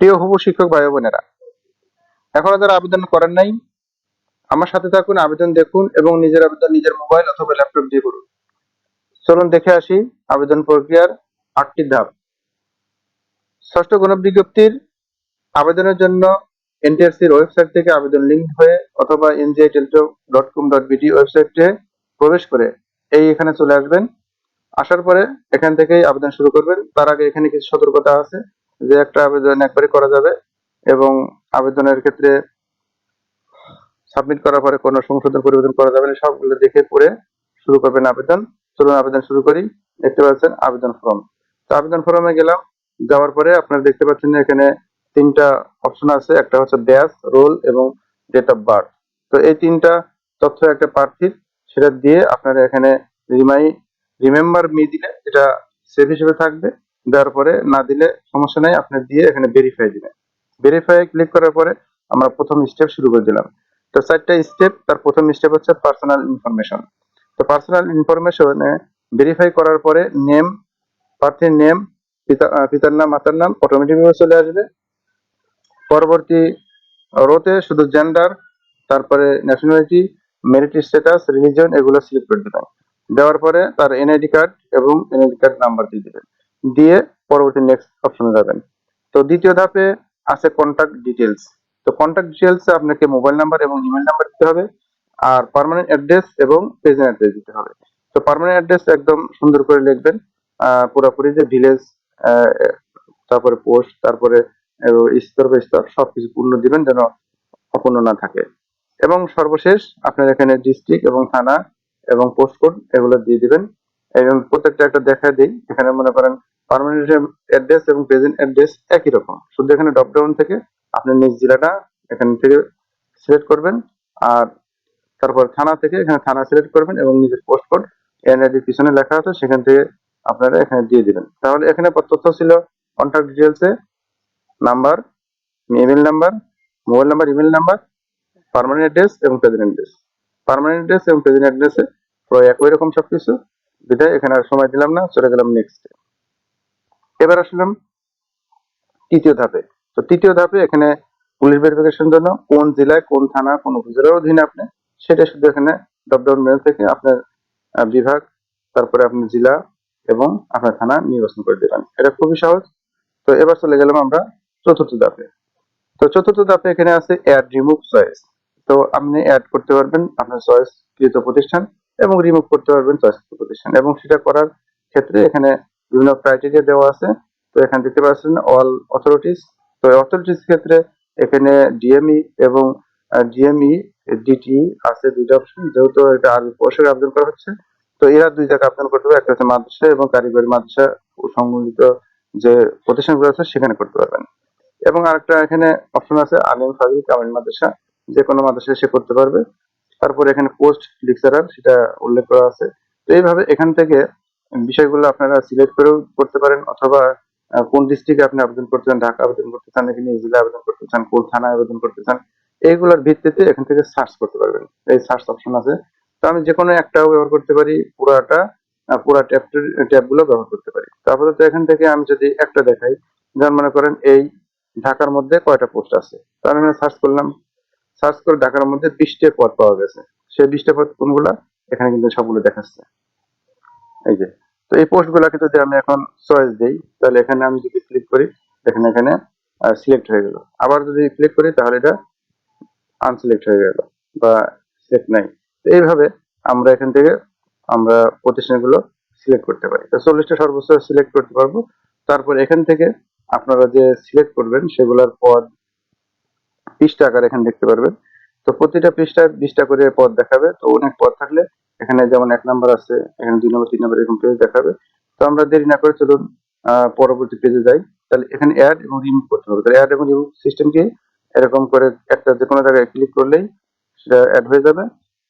প্রিয় হবু শিক্ষক ভাই বোনেরা, এখনও যারা আবেদন করেন নাই, আমার সাথে থাকুন, আবেদন দেখুন এবং নিজের আবেদন নিজের মোবাইল অথবা ল্যাপটপ দিয়ে করুন। চলুন দেখে আসি আবেদন প্রক্রিয়ার আটটি ধাপ। ষষ্ঠ গণবিজ্ঞপ্তির আবেদনের জন্য এনটিআরসির ওয়েবসাইট থেকে আবেদন লিঙ্ক হয়ে অথবা NGI Teletalk dot com dot BD ওয়েবসাইটে প্রবেশ করে এই এখানে চলে আসবেন। আসার পরে এখান থেকেই আবেদন শুরু করবেন। তার আগে এখানে কিছু সতর্কতা আছে। যে একটা আবেদন একবারে করা যাবে এবং আবেদনের ক্ষেত্রে সাবমিট করার পরে কোনো সংশোধন পরিবর্তন করা যাবে না, সবগুলো দেখে পড়ে শুরু করবেন আবেদন। চলুন আবেদন শুরু করি। দেখতে পাচ্ছেন আবেদন ফর্ম তো আবেদন ফর্মে গেলাম, যাওয়ার পরে আপনারা দেখতে পাচ্ছেন এখানে তিনটা অপশন আছে। একটা হচ্ছে ব্যাস রোল এবং ডেট অফ বার্থ তো এই তিনটা তথ্য একটা প্রার্থীর সেটা দিয়ে আপনারা এখানে রিমাই রিমেম্বার মি দিলে এটা সেভ হিসেবে থাকবে। দেওয়ার পরে না দিলে সমস্যা নাই, আপনি দিয়ে এখানে ভেরিফাই দিবেন। ভেরিফাই ক্লিক করার পরে আমরা প্রথম স্টেপ শুরু করে দিলাম। তো চারটা স্টেপ তার প্রথম স্টেপ হচ্ছে পার্সোনাল ইনফরমেশন তো পার্সোনাল ইনফরমেশনে ভেরিফাই করার পরে নেম প্রার্থীর নেম পিতা পিতার নাম, মাতার নাম অটোমেটিকভাবে চলে আসবে। পরবর্তী রোতে শুধু জেন্ডার তারপরে ন্যাশনালিটি মেরিট স্ট্যাটাস রিলিজন এগুলো সিলেক্ট করে দেবেন। দেওয়ার পরে তার এনআইডি কার্ড এবং এনআইডি কার্ড নাম্বার দিয়ে দিবেন। দিয়ে পরবর্তী নেক্সট অপশনে যাবেন। তো দ্বিতীয় ধাপে আছে কন্ট্যাক্ট ডিটেলস তো কন্ট্যাক্ট ডিটেলস আপনাকে মোবাইল নাম্বার এবং ইমেল নাম্বার দিতে হবে, আর পার্মানেন্ট অ্যাড্রেস এবং প্রেজেন্ট অ্যাড্রেস দিতে হবে। তো পার্মানেন্ট অ্যাড্রেস একদম সুন্দর করে লিখবেন পুরোপুরি যে ভিলেজ তারপরে পোস্ট তারপরে স্তর বা স্তর সবকিছু পূর্ণ দিবেন যেন অপূর্ণ না থাকে। এবং সর্বশেষ আপনার এখানে ডিস্ট্রিক্ট এবং থানা এবং পোস্ট কোড এগুলো দিয়ে দিবেন। এবং প্রত্যেকটা একটা দেখা দিই। এখানে মনে করেন পার্মানেন্ট অ্যাড্রেস এবং প্রেজেন্ট অ্যাড্রেস একই রকম। শুধু এখানে ড্রপ ডাউন থেকে আপনি নিজ জেলাটা এখান থেকে সিলেক্ট করবেন আর তারপর থানা থেকে এখানে থানা সিলেক্ট করবেন এবং নিজের পোস্ট কোড পিছনে লেখা আছে, সেখান থেকে আপনারা এখানে দিয়ে দিবেন। তাহলে এখানে তথ্য ছিল কন্ট্যাক্ট ডিটেলসে number email number mobile number email number permanent address এবং প্রেজেন্ট অ্যাড্রেস পার্মানেন্ট অ্যাড্রেস এবং প্রেজেন্ট অ্যাড্রেসে প্রায় একই রকম সবকিছু। বিধায় এখানে আর সময় দিলাম না, চলে গেলাম নেক্সট এবার আসলাম তৃতীয় ধাপে। তো তৃতীয় ধাপে এখানে পুলিশ ভেরিফিকেশন জন্য কোন জেলায়, কোন থানা কোন উপজেলার অধীনে আপনি সেটা শুধু এখানে ড্রপ ডাউন মেনু থেকে আপনার বিভাগ, তারপরে আপনার জেলা এবং আপনার থানা নির্বাচন করে দেবেন এটা খুবই সহজ। তো এবার চলে গেলাম আমরা চতুর্থ ধাপে। তো চতুর্থ ধাপে এখানে আছে অ্যাড রিমুভ চয়েস তো আপনি অ্যাড করতে পারবেন আপনার চয়েস কৃত প্রতিষ্ঠান। এবং রিমুভ করতে পারবেন চয়েস প্রতিষ্ঠান এবং সেটা করার ক্ষেত্রে এখানে বিভিন্ন ক্রাইটেরিয়া দেওয়া আছে। তো এখানে দেখতে পাচ্ছেন অল অথরিটিস তো অথরিটিস ক্ষেত্রে এখানে ডিএমই এবং ডিএমই ডিটি আছে দুইটা অপশন যেহেতু এটা আরবি পরিষদে আবেদন করা হচ্ছে, তো এরা দুই জায়গায় আবেদন করতে পারবে। একটা হচ্ছে মাদ্রাসা এবং কারিগরি মাদ্রাসা সংবন্ধিত যে প্রতিষ্ঠানগুলো আছে সেখানে করতে পারবেন। এবং আরেকটা এখানে অপশন আছে, আলিম ফাজিল কামিল মাদ্রাসা। যে কোনো মাদ্রাসায় সে করতে পারবে। তারপরে এখানে পোস্ট লেকচারার সেটা উল্লেখ করা আছে। তো এইভাবে এখান থেকে বিষয়গুলো আপনারা সিলেক্ট করেও করতে পারেন অথবা কোন ডিস্ট্রিক্টে আপনি আবেদন করতে চান, ঢাকা আবেদন করতে চান নিজ জেলায় আবেদন করতে চান, কোন থানায় আবেদন করতে চান, এইগুলোর ভিত্তিতে এখান থেকে সার্চ করতে পারবেন। এই সার্চ অপশন আছে। তো আমি যে কোনো একটাও ব্যবহার করতে পারি, পুরাটা পুরা ট্যাব ট্যাবগুলো ব্যবহার করতে পারি। তারপরে তো এখান থেকে আমি যদি একটা দেখাই, যেমন মনে করেন এই ঢাকার মধ্যে কয়টা পোস্ট আছে। তো আমি সার্চ করলাম সার্চ করে ঢাকার মধ্যে বিশটা পদ পাওয়া গেছে। সেই বিশটা পদ কোনগুলা? এখানে কিন্তু সবগুলো দেখাচ্ছে। এই যে, তো এই পোস্ট গুলাকে যদি আমি এখন চয়েস দিই, তাহলে এখানে আমি যদি ক্লিক করি এখানে এখানে সিলেক্ট হয়ে গেল। আবার যদি ক্লিক করি, তাহলে এটা আনসিলেক্ট হয়ে গেল বা সিলেক্ট নাই। তো এইভাবে আমরা এখান থেকে আমরা প্রতিষ্ঠানগুলো সিলেক্ট করতে পারি। তো চল্লিশটা সর্বোচ্চ সিলেক্ট করতে পারব। তারপর এখান থেকে আপনারা যে সিলেক্ট করবেন, সেগুলোর পদ পৃষ্ঠা আকার এখানে দেখতে পারবেন। তো প্রতিটা পৃষ্ঠায় বিশটা করে পদ দেখাবে। তো অনেক পদ থাকলে এখানে যেমন এক নাম্বার আছে, এখানে দুই নম্বর, তিন নম্বর এরকম পেজ দেখাবে। তো আমরা দেরি না করে চলুন পরবর্তী পেজে যাই। তাহলে এখানে অ্যাড এবং রিমুভ করতে হবে। তাহলে অ্যাড এবং রিমুভ সিস্টেম কি এরকম করে একটা যে কোনো জায়গায় ক্লিক করলেই সেটা অ্যাড হয়ে যাবে।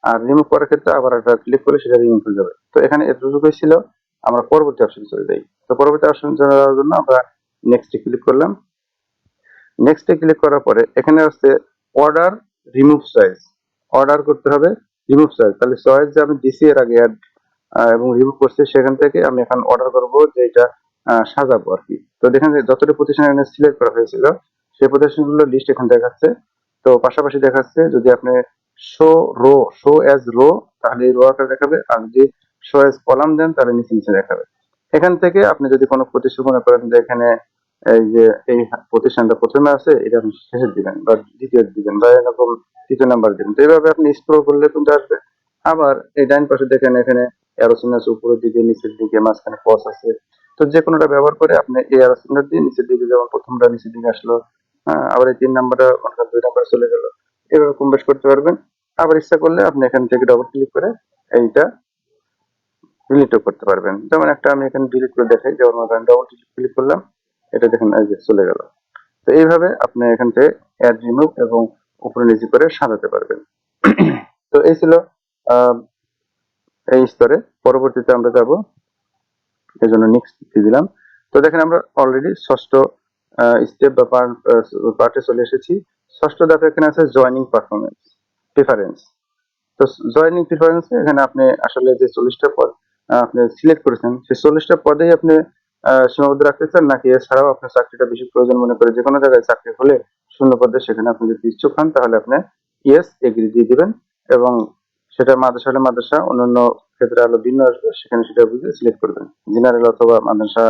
আর রিমুভ করার ক্ষেত্রে আবার একটা ক্লিক করলে সেটা রিমুভ হয়ে যাবে। তো এখানে এতটুকুই ছিল আমরা পরবর্তী অপশন চলে যাই। তো পরবর্তী অপশন চলে যাওয়ার জন্য আমরা নেক্সটে ক্লিক করলাম। নেক্সটে ক্লিক করার পরে এখানে হচ্ছে অর্ডার রিমুভ চয়েস অর্ডার করতে হবে রিমুভ চয়েস তাহলে চয়েস যে আমি দিছি এর আগে অ্যাড এবং রিমুভ করছি সেখান থেকে আমি এখন অর্ডার করব যে এটা সাজাবো আর কি। তো দেখেন যতটা প্রতিষ্ঠান এখানে সিলেক্ট করা হয়েছিল, সেই প্রতিষ্ঠানগুলোর লিস্ট এখানে দেখাচ্ছে। তো পাশাপাশি দেখাচ্ছে যদি আপনি show row show as row তাহলে রো আকারে দেখাবে। আর যদি শো অ্যাজ কলাম দেন, তাহলে নিচে নিচে দেখাবে। এখান থেকে আপনি যদি কোনো প্রতিষ্ঠান মনে করেন যে এখানে এই যে এই প্রতিষ্ঠানটা প্রথমে আছে এটা আপনি শেষে দিবেন বা দ্বিতীয় দিবেন বা এরকম তৃতীয় নাম্বার দিবেন তো এইভাবে আপনি স্ক্রল করলে কিন্তু আসবে। আবার এই ডাইন পাশে দেখেন এখানে অ্যারোসিন আছে উপরের দিকে নিচের দিকে মাঝখানে পস আছে। তো যে কোনোটা ব্যবহার করে আপনি এই অ্যারোসিনটা দিয়ে নিচের দিকে যেমন প্রথমটা নিচের দিকে আসলো হ্যাঁ, আবার এই তিন নাম্বারটা করেন দুই নাম্বার চলে গেল। এভাবে কম বেশ করতে পারবেন। আবার ইচ্ছা করলে আপনি এখান থেকে ডবল ক্লিক করে এইটা ডিলিটও করতে পারবেন। যেমন একটা আমি এখানে ডিলিট করে দেখাই যেমন ডবল ক্লিক করলাম। এটা দেখেন, এই যে চলে গেল। তো এইভাবে আপনি এখান থেকে অ্যাড রিমুভ এবং উপরে নিচে করে সাজাতে পারবেন। তো এই ছিল এই স্তরে। পরবর্তীতে আমরা যাব। এই জন্য নেক্সট দিয়ে দিলাম। তো দেখেন, আমরা অলরেডি ষষ্ঠ স্টেপ বা পার্টে চলে এসেছি। ষষ্ঠ ধাপে এখানে আছে জয়নিং পারফরমেন্স প্রিফারেন্স তো জয়নিং প্রিফারেন্সে এখানে আপনি আসলে যে চল্লিশটা পদ আপনি সিলেক্ট করেছেন, সেই চল্লিশটা পদেই আপনি সীমাবদ্ধ রাখতে চান? নাকি এছাড়াও আপনার চাকরিটা বেশি প্রয়োজন মনে করে যে কোনো জায়গায় চাকরি হলে শূন্য পদে সেখানে আপনি যদি ইচ্ছুক হন, তাহলে আপনি ইয়েস, এগ্রি দিয়ে দিবেন এবং সেটা মাদ্রাসা হলে মাদ্রাসা, অন্যান্য ক্ষেত্রে আলো ভিন্ন আসবে, সেখানে সেটা বুঝে সিলেক্ট করবেন। জেনারেল অথবা মাদ্রাসা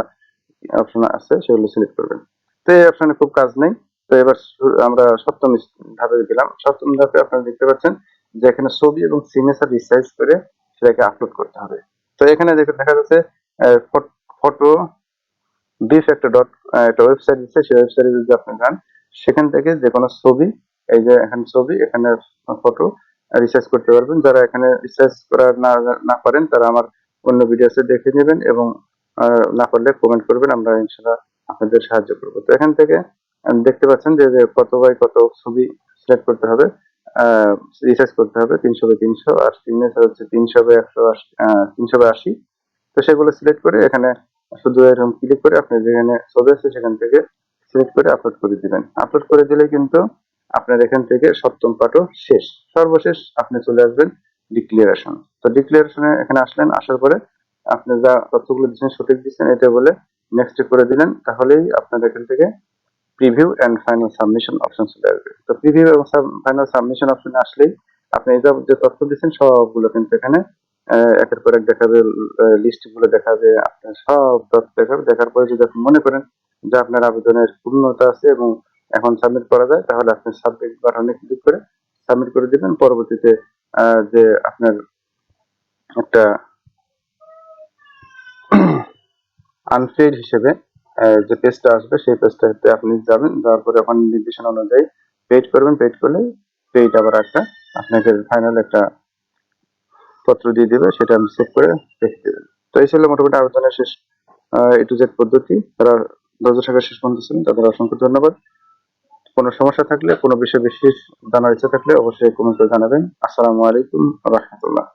অপশন আছে, সেগুলো সিলেক্ট করবেন। তো এই অপশনে খুব কাজ নেই। তো এবার আমরা সপ্তম ধাপে গেলাম। সপ্তম ধাপে আপনারা দেখতে পাচ্ছেন যে এখানে ছবি এবং সিগনেচার রিসাইজ করে সেটাকে আপলোড করতে হবে। তো এখানে দেখে দেখা যাচ্ছে ফটো বিফ একটা ডট একটা ওয়েবসাইট দিচ্ছে সেই ওয়েবসাইটে যদি আপনি যান, সেখান থেকে যে কোনো ছবি, এই যে এখানে ছবি, এখানে ফটো রিসার্চ করতে পারবেন। যারা এখানে রিসার্চ করা না না পারেন, তারা আমার অন্য ভিডিওসে দেখে নেবেন এবং না পারলে কমেন্ট করবেন, আমরা ইনশাল্লাহ আপনাদের সাহায্য করব। তো এখান থেকে দেখতে পাচ্ছেন যে যে কত বাই কত ছবি সিলেক্ট করতে হবে। রিসার্চ করতে হবে, তিনশো বাই তিনশো, আর সিগনেচার হচ্ছে তিনশো বাই একশো আশি তিনশো বাই আশি। তো সেগুলো সিলেক্ট করে এখানে শুধু এরকম ক্লিক করে আপনি যেখানে ছবি আছে সেখান থেকে সিলেক্ট করে আপলোড করে দিবেন। আপলোড করে দিলে কিন্তু আপনার এখান থেকে সপ্তম পাঠও শেষ। সর্বশেষ আপনি চলে আসবেন ডিক্লিয়ারেশন তো ডিক্লারেশনে এখানে আসলেন, আসার পরে আপনি যা তথ্যগুলো দিচ্ছেন, সঠিক দিচ্ছেন, এটা বলে নেক্সট করে দিলেন, তাহলেই আপনার এখান থেকে preview and final submission option চলে আসবে। তো প্রিভিউ এবং ফাইনাল সাবমিশন অপশনে আসলেই আপনি এই যা- তথ্য দিচ্ছেন, সবগুলো কিন্তু এখানে একের পর এক দেখাবে লিস্টগুলো দেখাবে, আপনার সব তথ্য দেখাবে। দেখার পরে যদি আপনি মনে করেন যে আপনার আবেদনের পূর্ণতা আছে এবং এখন সাবমিট করা যায়, তাহলে আপনি সাবমিট বাটনে ক্লিক করে সাবমিট করে দিবেন। পরবর্তীতে যে আপনার একটা আনফেড হিসেবে যে পেজটা আসবে, সেই পেজটাতে আপনি যাবেন। যাওয়ার পরে ওখানে নির্দেশনা অনুযায়ী পেড করবেন। পেড করলে পেড আবার একটা আপনাকে ফাইনাল একটা পত্র দিয়ে দেবে, সেটা আমি সেভ করে রেখে দেবেন। তো এই ছিল মোটামুটি আবেদনের শেষ এ টু জেড পদ্ধতি। তারা ধৈর্য টাকা শেষ পর্যন্ত ছিলেন, তাদের অসংখ্য ধন্যবাদ। কোনো সমস্যা থাকলে, কোনো বিষয়ে বিশেষ জানার ইচ্ছা থাকলে অবশ্যই কমেন্ট জানাবেন। আসসালামু আলাইকুম রহমতুল্লাহ।